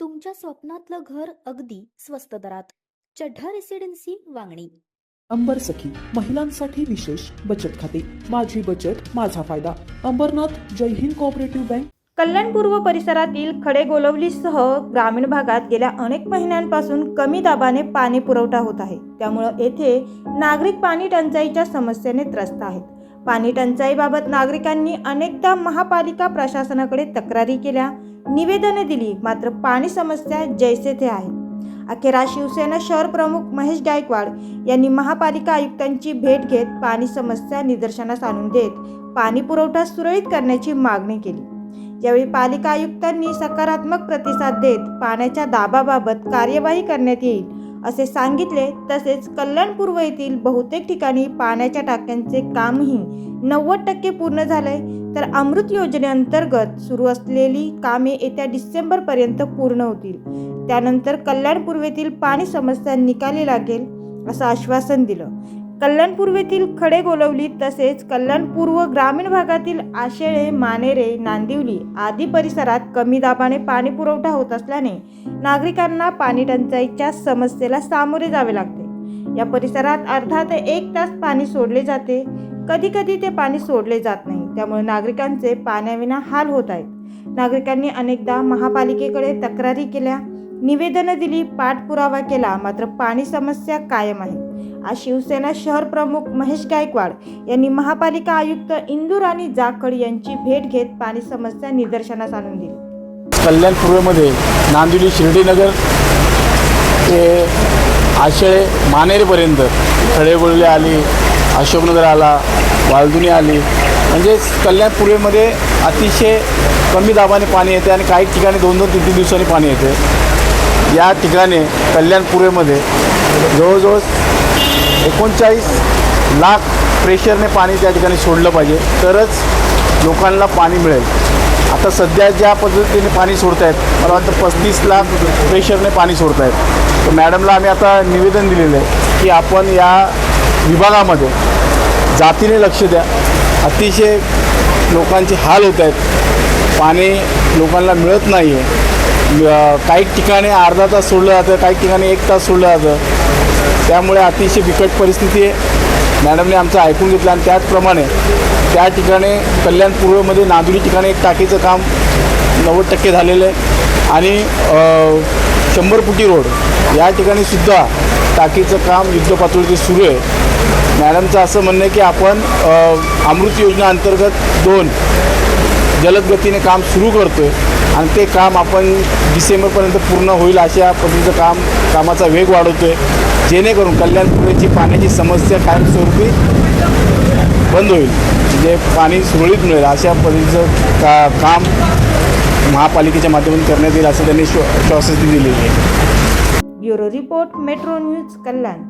तुमच्या स्वप्नातलं घर अगदी स्वस्त दरात. चढ्ढा रेसिडेन्सी वांगणी. अंबर सखी महिलांसाठी विशेष बचत खाते. माझी बचत माझा फायदा. Ambernath Jai Hind cooperative bank. कल्याणपूर्व परिसरातील खडेगोलवलीसह ग्रामीण भागात गेल्या अनेक महिन्यांपासून कमी दाबाने पाणी पुरवठा होत आहे. त्यामुळं येथे नागरिक पाणी टंचाईच्या समस्येने त्रस्त आहेत. पाणी टंचाईबाबत नागरिकांनी अनेकदा महापालिका प्रशासनाकडे तक्रारी केल्या निवेदने दिली मात्र पाणी समस्या जैसे थे आहे. अखेरा शिवसेना शहर प्रमुख महेश गायकवाड यांनी महापालिका आयुक्तांची भेट घेत पाणी समस्या निदर्शनास आणून देत पाणी पुरवठा सुरळीत करण्याची मागणी केली. यावेळी पालिका आयुक्तांनी सकारात्मक प्रतिसाद देत पाण्याच्या दाबाबाबत कार्यवाही करण्यात येईल असे सांगितले तसेच कल्याणपूर्व येथील बहुतेक ठिकाणी पाण्याच्या टाक्यांचे कामही नव्वद टक्के पूर्ण झाले तर अमृत योजनेअंतर्गत सुरू असलेली कामे येत्या डिसेंबरपर्यंत पूर्ण होतील. त्यानंतर कल्याणपूर्वेतील पाणी समस्या निकाली लागेल असं आश्वासन दिलं. कल्याण पूर्वेतील खडे गोलवली तसेच कल्याण पूर्व ग्रामीण भागातील आशेळे मानेरे नांदिवली आदी परिसरात कमी दाबाने पाणी पुरवठा होत असल्याने नागरिकांना पाणी टंचाईच्या समस्येला सामोरे जावे लागते. या परिसरात अर्धा ते एक तास पाणी सोडले जाते. कधी कधी ते पाणी सोडले जात नाही. त्यामुळे नागरिकांचे पाण्याविना हाल होत आहेत. नागरिकांनी अनेकदा महापालिकेकडे तक्रारी केल्या. निवेदनं दिली पाठपुरावा केला मात्र पाणी समस्या कायम आहे. आज शिवसेना शहर प्रमुख महेश गायकवाड यांनी महापालिका आयुक्त इंदूर आणि जाखड यांची भेट घेत पाणी समस्या निदर्शनास आणून दिली. कल्याण पूर्वेमध्ये नांदिवली शिर्डीनगर ते आशेळे मानेरपर्यंत खडेगोळले आली अशोकनगर आला वालदुनी आली. म्हणजेच कल्याण पूर्वेमध्ये अतिशय कमी दाबाने पाणी येते आणि काही ठिकाणी दोन दोन तीन तीन दिवसांनी पाणी येते. या ठिकाणी कल्याण पूर्वेमध्ये जवळजवळ एकोणचाळीस लाख प्रेशरने पाणी त्या ठिकाणी सोडलं पाहिजे तरच लोकांना पाणी मिळेल. आता सध्या ज्या पद्धतीने पाणी सोडत आहेत मला वाटतं पस्तीस लाख प्रेशरने पाणी सोडत आहेत तर मॅडमला आम्ही आता निवेदन दिलेलं आहे की आपण या विभागामध्ये जातीने लक्ष द्या. अतिशय लोकांचे हाल होत आहेत पाणी लोकांना मिळत नाही आहे काही ठिकाणी अर्धा तास सोडलं जातं काही ठिकाणी एक तास सोडलं जातं. त्यामुळे अतिशय बिकट परिस्थिती आहे. मॅडमने आमचं ऐकून घेतलं आणि त्याचप्रमाणे त्या ठिकाणी कल्याण पूर्वमध्ये नांदुरी ठिकाणी एक टाकीचं काम नव्वद टक्के झालेलं आहे. आणि शंभर फुटी रोड या ठिकाणी सुद्धा टाकीचं काम युद्धपातळीवर सुरू आहे. मॅडमचं असं म्हणणं आहे की आपण अमृत योजना अंतर्गत दोन जलद गतीने काम सुरू करतो आहे आणि ते काम आपण डिसेंबरपर्यंत पूर्ण होईल अशा पद्धतीचं काम कामाचा वेग वाढवतो आहे जेणेकरून कल्याणपुरेची पाण्याची समस्या कायमस्वरूपी बंद होईल. म्हणजे पाणी सुरळीत मिळेल अशा पद्धतीचं का काम महापालिकेच्या माध्यमातून करण्यात येईल असं त्यांनी श्व दिलेली आहे. Bureau report metro news Kalyan.